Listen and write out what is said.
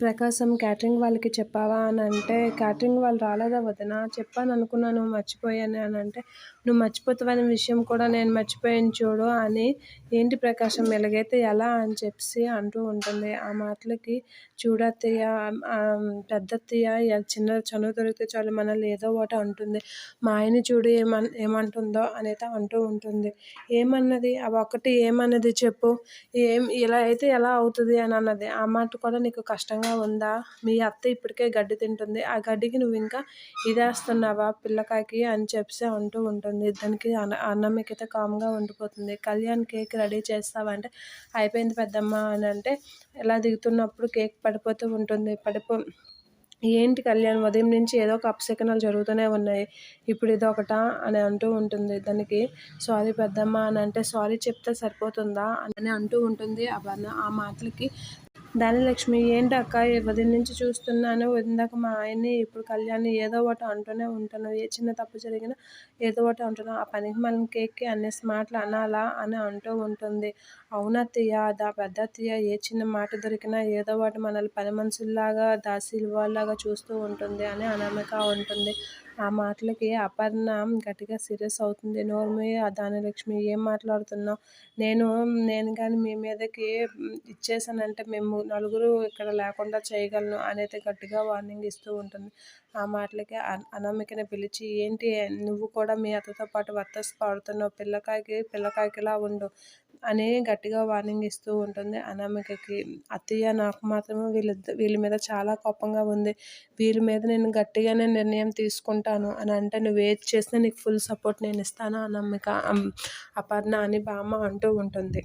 ప్రకాశం catering వాళ్ళకి చెప్పావా అని అంటే క్యాటరింగ్ వాళ్ళు రాలేదా వదిన? చెప్పాను అనుకున్నాను మర్చిపోయాను అని అంటే నువ్వు మర్చిపోతావనే విషయం కూడా నేను మర్చిపోయాను చూడు అని ఏంటి ప్రకాశం ఎలాగైతే ఎలా అని చెప్పి అంటూ ఉంటుంది. ఆ మాటలకి చూడత్తయ్య పెద్దత్తయ్య చిన్న చనువు దొరికితే చాలు మనల్ని ఏదో ఒకటి అంటుంది. మా ఆయన చూడు ఏమన్ ఏమంటుందో అనేది అంటూ ఉంటుంది. ఏమన్నది? అవి ఒక్కటి ఏమన్నది చెప్పు. ఏం ఇలా అయితే ఎలా అవుతుంది అని అన్నది. ఆ మాట కూడా నీకు కష్టంగా ఉందా? మీ అత్త ఇప్పటికే గడ్డి తింటుంది. ఆ గడ్డికి నువ్వు ఇంకా ఇదేస్తున్నావా పిల్లకాయకి అని చెప్పి అంటూ ఉంటుంది. దానికి అన్న అన్నమ్మకైతే కామ్గా ఉండిపోతుంది. కళ్యాణ్ కేక్ రెడీ చేస్తావంటే అయిపోయింది పెద్దమ్మ అని అంటే ఇలా దిగుతున్నప్పుడు కేక్ పడిపోతూ ఉంటుంది. పడిపో ఏంటి కళ్యాణ్ ఉదయం నుంచి ఏదో ఒక అప్సకనాలు జరుగుతూనే ఉన్నాయి. ఇప్పుడు ఇది ఒకటా అని అంటూ ఉంటుంది. దానికి సారీ పెద్దమ్మ అని అంటే సారీ చెప్తే సరిపోతుందా అని అంటూ ఉంటుంది అపర్ణ. ఆ మాటలకి ధనలక్ష్మి ఏంటి అక్క ఉదయం నుంచి చూస్తున్నాను ఇందాక మా ఆయన్ని ఇప్పుడు కళ్యాణ్ ఏదో ఒకటి అంటూనే ఉంటాను. ఏ చిన్న తప్పు జరిగినా ఏదో ఒకటి అంటున్నా. ఆ పనికి మనం కేక్కి అన్ని మాటలు అనాలా అని అంటూ ఉంటుంది. అవునత్తయ్య దా పెద్ద ఏ చిన్న మాట దొరికినా ఏదో ఒకటి మనల్ని పని మనుషుల్లాగా దాసీలు చూస్తూ ఉంటుంది అని అనామిక ఉంటుంది. ఆ మాటలకి అపర్ణ గట్టిగా సీరియస్ అవుతుంది. నోర్మి ఆ ఏం మాట్లాడుతున్నావు? నేను నేను కానీ మీ మీదకి ఇచ్చేసానంటే మేము నలుగురు ఇక్కడ లేకుండా చేయగలను అనేది గట్టిగా వార్నింగ్ ఇస్తూ ఉంటుంది. ఆ మాటలకి అనామికని పిలిచి ఏంటి నువ్వు కూడా మీ అత్తతో పాటు వర్తస్ పాడుతున్నావు? పిల్లకాయకి పిల్లకాయకిలా ఉండు. అని గట్టిగా వార్నింగ్ ఇస్తూ ఉంటుంది. అనామికకి అత్తయ్య నాకు మాత్రమే వీళ్ళ వీళ్ళ మీద చాలా కోపంగా ఉంది. వీళ్ళ మీద నేను గట్టిగానే నిర్ణయం తీసుకుంటాను అని అంటే నువ్వు ఏది చేసినా నీకు ఫుల్ సపోర్ట్ నేను ఇస్తాను అనామిక? అపర్ణ అని బామ్మ అంటూ ఉంటుంది.